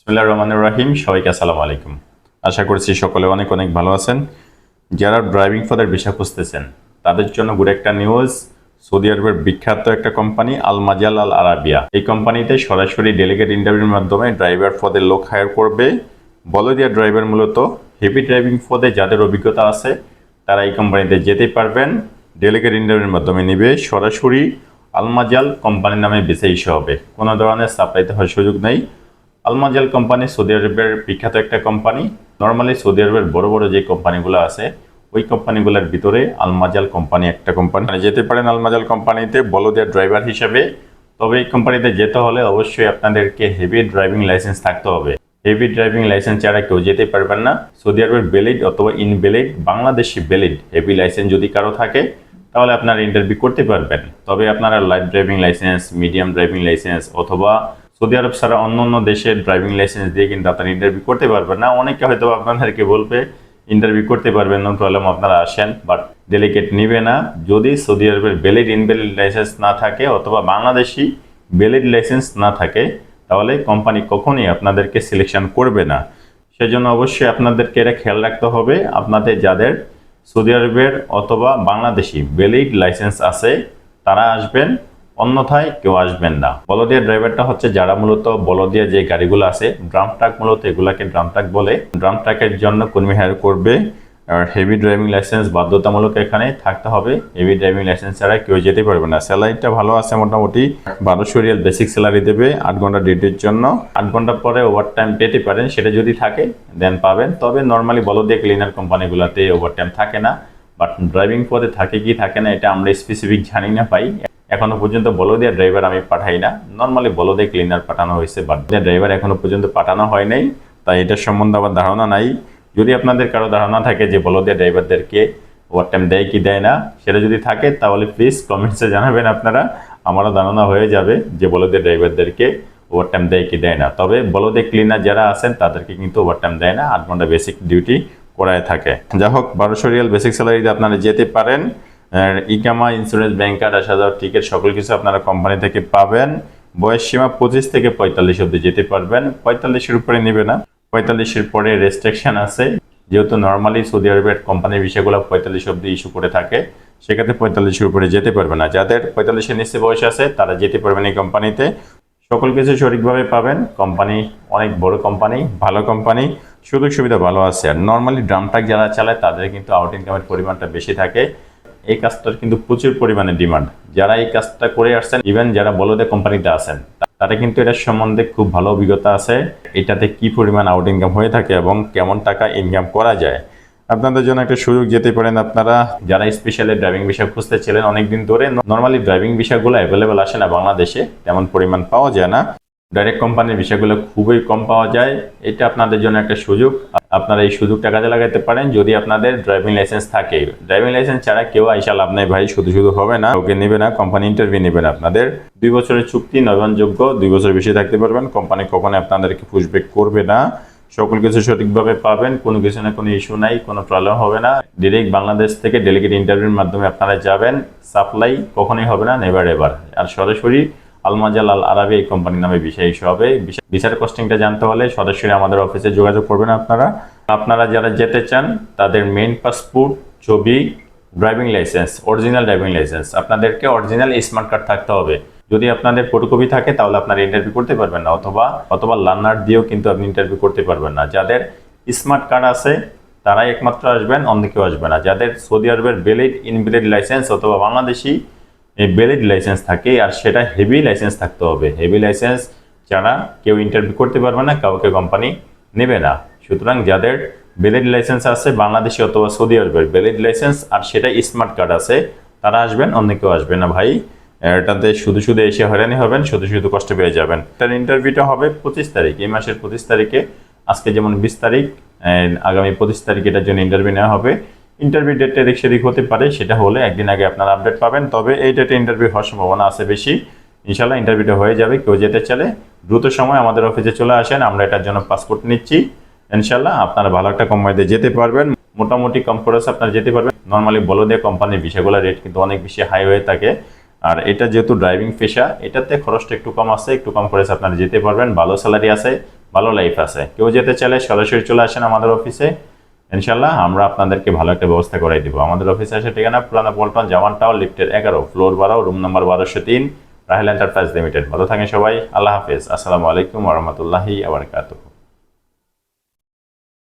বিসমুল্লাহ রহমান রাহিম, সবাইকে আসসালামু আলাইকুম। আশা করছি সকলে অনেক অনেক ভালো আছেন। যারা ড্রাইভিং পদের বিষয় খুঁজতেছেন, তাদের জন্য গুড একটা নিউজ সৌদি আরবের বিখ্যাত একটা কোম্পানি আল মাজাল আল আরাবিয়া এই কোম্পানিতে সরাসরি ডেলিগেট ইন্টারভিউর মাধ্যমে ড্রাইভার পদে লোক হায়ার করবে। বলদিয়া ড্রাইভার মূলত হেভি ড্রাইভিং পদে যাদের অভিজ্ঞতা আছে, তারা এই কোম্পানিতে যেতে পারবেন। ডেলিগেট ইন্টারভিউর মাধ্যমে নিবে। সরাসরি আলমাজাল কোম্পানির নামে বেছে ইস্যু হবে। কোনো ধরনের সাপ্লাইতে হওয়ার সুযোগ নেই। আলমাজাল কোম্পানি সৌদি আরবের বিখ্যাত একটা কোম্পানি নর্মালি সৌদি আরবের বড় বড় যে কোম্পানিগুলো আছে, ওই কোম্পানিগুলোর ভিতরে আলমাজাল কোম্পানি একটা কোম্পানি যেতে পারেন আলমাজাল কোম্পানিতে বলদের ড্রাইভার হিসেবে, তবে এই কোম্পানিতে যেতে হলে অবশ্যই আপনাদেরকে হেভি ড্রাইভিং লাইসেন্স থাকতে হবে। হেভি ড্রাইভিং লাইসেন্স ছাড়া কেউ যেতে পারবেন না। সৌদি আরবের বেলিড অথবা invalid Bangladeshi valid heavy licence যদি কারও থাকে, তাহলে আপনারা ইন্টারভিউ করতে পারবেন। তবে আপনারা light driving licence medium driving licence অথবা সৌদি আরব ছাড়া অন্য অন্য দেশের ড্রাইভিং লাইসেন্স দিয়ে কিন্তু আপনারা ইন্টারভিউ করতে পারবেন না। অনেকে হয়তো আপনাদেরকে বলবে ইন্টারভিউ করতে পারবেন না প্রবলেম আপনারা আসেন। বাট ডেলিকেট নিবে না। যদি সৌদি আরবের ভ্যালিড ইনভ্যালিড লাইসেন্স না থাকে অথবা বাংলাদেশি ভ্যালিড লাইসেন্স না থাকে, তাহলে কোম্পানি কখনোই আপনাদেরকে সিলেকশন করবে না। সেজন্য অবশ্যই আপনাদেরকে এটা খেয়াল রাখতে হবে। আপনাদের যাদের সৌদি আরবের অথবা বাংলাদেশি ভ্যালিড লাইসেন্স আছে, তারা আসবেন। অন্যথায় কেউ আসবেন না। বলদিয়া ড্রাইভারটা হচ্ছে যারা মূলত বলদিয়া যে গাড়িগুলো আছে, ড্রাম ট্রাক মূলত এগুলাকে ড্রাম ট্রাক বলে। ড্রাম ট্রাকের জন্য কর্মী হায়ার করবে, আর হেভি ড্রাইভিং লাইসেন্স বাধ্যতামূলক এখানে থাকতে হবে। হেভি ড্রাইভিং লাইসেন্স ছাড়া কেউ যেতে পারবে না। স্যালারিটা ভালো আছে মোটামুটি, বারোশো রিয়াল বেসিক স্যালারি দেবে আট ঘণ্টা ডিউটির জন্য। আট ঘণ্টা পরে ওভার টাইম পেতে পারেন, সেটা যদি থাকে দেন পাবেন। তবে নর্মালি বলদিয়া ক্লিনার কোম্পানিগুলোতে ওভার টাইম থাকে না বাট ড্রাইভিং পদে থাকে কি থাকে না, এটা আমরা স্পেসিফিক জানি না পাই এখনও পর্যন্ত বলদিয়া ড্রাইভার আমি পাঠাই না। নর্মালি বলদিয়া ক্লিনার পাঠানো হয়েছে বাট ড্রাইভার এখনও পর্যন্ত পাঠানো হয় নাই। তাই এটার সম্বন্ধে আমার ধারণা নাই। যদি আপনাদের কারও ধারণা থাকে যে বলদিয়া ড্রাইভারদেরকে ওভার টাইম দেয় কি দেয় না, সেটা যদি থাকে, তাহলে প্লিজ কমেন্টসে জানাবেন আপনারা। আমারও ধারণা হয়ে যাবে যে বলদিয়া ড্রাইভারদেরকে ওভার টাইম দেয় কি দেয় না। তবে বলদে ক্লিনার যারা আছেন, তাদেরকে কিন্তু ওভার টাইম দেয় না। আট ঘণ্টা বেসিক ডিউটি করায় থাকে। যা হোক, বারোশো রিয়াল বেসিক স্যালারিতে আপনারা যেতে পারেন। ইকামা ইন্স্যুরেন্স ব্যাংক কার্ড আসা যাওয়ার টিকিট সকল কিছু আপনারা কোম্পানি থেকে পাবেন। বয়স সীমা পঁচিশ থেকে পঁয়তাল্লিশ অব্দি যেতে পারবেন। পঁয়তাল্লিশের উপরে নেবে না। পঁয়তাল্লিশের পরে রেস্ট্রিকশন আছে। যেহেতু নর্মালি সৌদি আরবের কোম্পানির বিষয়গুলো পঁয়তাল্লিশ অব্দি ইস্যু করে থাকে, সেক্ষেত্রে পঁয়তাল্লিশের উপরে যেতে পারবে না। যাদের পঁয়তাল্লিশের নিচে বয়স আছে, তারা যেতে পারবেন এই কোম্পানিতে সকল কিছু সঠিকভাবে পাবেন। কোম্পানি অনেক বড় কোম্পানি ভালো কোম্পানি সুযোগ সুবিধা ভালো আছে। আর নর্মালি ড্রাম ট্রাক যারা চালায়, তাদের কিন্তু আউট ইনকামের পরিমাণটা বেশি থাকে। এই কাজটার কিন্তু প্রচুর পরিমাণে ডিমান্ড। যারা এই কাজটা করে আসছেন ইভেন যারা বলদে কোম্পানিতে আছেন তারা কিন্তু এটার সম্বন্ধে খুব ভালো অভিজ্ঞতা আছে, এটাতে কি পরিমাণ আউট ইনকাম হয়ে থাকে এবং কেমন টাকা ইনকাম করা যায়। আপনাদের জন্য একটা সুযোগ যেতে পারেন আপনারা, যারা স্পেশালি ড্রাইভিং বিষয় খুঁজতে ছিলেন অনেকদিন ধরে নর্মালি ড্রাইভিং বিষয়গুলো অ্যাভেলেবেল আসে না বাংলাদেশে, তেমন পরিমাণ পাওয়া যায় না। ডাইরেক্ট কোম্পানির বিষয়গুলো খুবই কম পাওয়া যায়। এটা আপনাদের জন্য একটা সুযোগ। আপনারা এই সুযোগটা কাজে লাগাতে পারেন যদি আপনাদের ড্রাইভিং লাইসেন্স থাকে। ড্রাইভিং লাইসেন্স ছাড়া কেউ আইসা লাভ নাই ভাই, শুধু শুধু হবে না ওকে নেবে না কোম্পানি ইন্টারভিউ নেবে না আপনাদের। দুই বছরের চুক্তি নবায়নযোগ্য দুই বছর বেশি থাকতে পারবেন। কোম্পানি কখনো আপনাদেরকে পুষব্যাক করবে না। সকল কিছু সঠিকভাবে পাবেন, কোনো কিছু না কোনো ইস্যু নাই, কোনো প্রবলেম হবে না। ডিরেক্ট বাংলাদেশ থেকে ডেলিগেট ইন্টারভিউর মাধ্যমে আপনারা যাবেন। সাপ্লাই কখনোই হবে না নেভার এবার আর সরাসরি আলমাজাল আল আরাবি এই কোম্পানির নামে বিষয় ইস্যু হবে বিচার কস্টিংটা জানতে হলে সরাসরি আমাদের অফিসে যোগাযোগ করবেন আপনারা। আপনারা যারা যেতে চান, তাদের মেইন পাসপোর্ট ছবি driving licence original driving licence আপনাদেরকে অরিজিনাল স্মার্ট কার্ড থাকতে হবে। যদি আপনাদের ফটোকপি থাকে, তাহলে আপনারা ইন্টারভিউ করতে পারবেন না, অথবা অথবা লার্নার দিয়েও কিন্তু আপনি ইন্টারভিউ করতে পারবেন না। যাদের স্মার্ট কার্ড আছে, তারাই একমাত্র আসবেন, অন্য কেউ আসবে না। যাদের সৌদি আরবের ভ্যালিড ইনভ্যালিড লাইসেন্স অথবা বাংলাদেশি ভ্যালিড লাইসেন্স থাকে আর সেটা হেভি লাইসেন্স থাকতে হবে। হেভি লাইসেন্স ছাড়া কেউ ইন্টারভিউ করতে পারবে না, কাউকে কোম্পানি নেবে না। সুতরাং যাদের ভ্যালিড লাইসেন্স আছে, বাংলাদেশে অথবা সৌদি আরবের ভ্যালিড লাইসেন্স আর সেটা স্মার্ট কার্ড আছে, তারা আসবেন, অন্য কেউ আসবে না ভাই। এটাতে শুধু শুধু এসে হয়রানি হবেন, শুধু শুধু কষ্ট পেয়ে যাবেন। তার ইন্টারভিউটা হবে পঁচিশ তারিখ, এই মাসের পঁচিশ তারিখে। আজকে যেমন বিশ তারিখ আগামী পঁচিশ তারিখ এটার জন্য ইন্টারভিউ নেওয়া হবে। ইন্টারভিউ ডেটটা এদিক সেদিক হতে পারে, সেটা হলে একদিন আগে আপনারা আপডেট পাবেন। তবে এই ডেটে ইন্টারভিউ হওয়ার সম্ভাবনা আছে বেশি। ইনশাল্লাহ ইন্টারভিউটা হয়ে যাবে, কেউ যেতে চাইলে দ্রুত সময় আমাদের অফিসে চলে আসেন, আমরা এটার জন্য পাসপোর্ট নিচ্ছি। ইনশাল্লাহ আপনারা ভালো একটা কোম্পানিতে যেতে পারবেন। মোটামুটি কম খরচ আপনারা যেতে পারবেন। নর্মালি বলো দিয়ে কোম্পানির বিষয়গুলো রেট কিন্তু অনেক বেশি হাই হয়ে থাকে। আর এটা যেহেতু ড্রাইভিং পেশা এটাতে খরচটা একটু কম আছে, একটু কম খরচ আপনারা যেতে পারবেন। ভালো স্যালারি আছে, ভালো লাইফ আছে। কেউ যেতে চাইলে সরাসরি চলে আসেন আমাদের অফিসে ইনশাল্লাহ আমরা আপনাদেরকে ভালো একটা ব্যবস্থা করাই দিব। আমাদের অফিসে আসে ঠিকানা পুরানা পল্টন, জামান টাওয়ার, লিফটের এগারো, ফ্লোর বারো, রুম নাম্বার বারোশো তিন, রাহেল এন্টারপ্রাইজ লিমিটেড। ভালো থাকে সবাই, আল্লাহ হাফিজ। আসসালামু আলাইকুম রহমতুল্লাহি আবরকাতুহ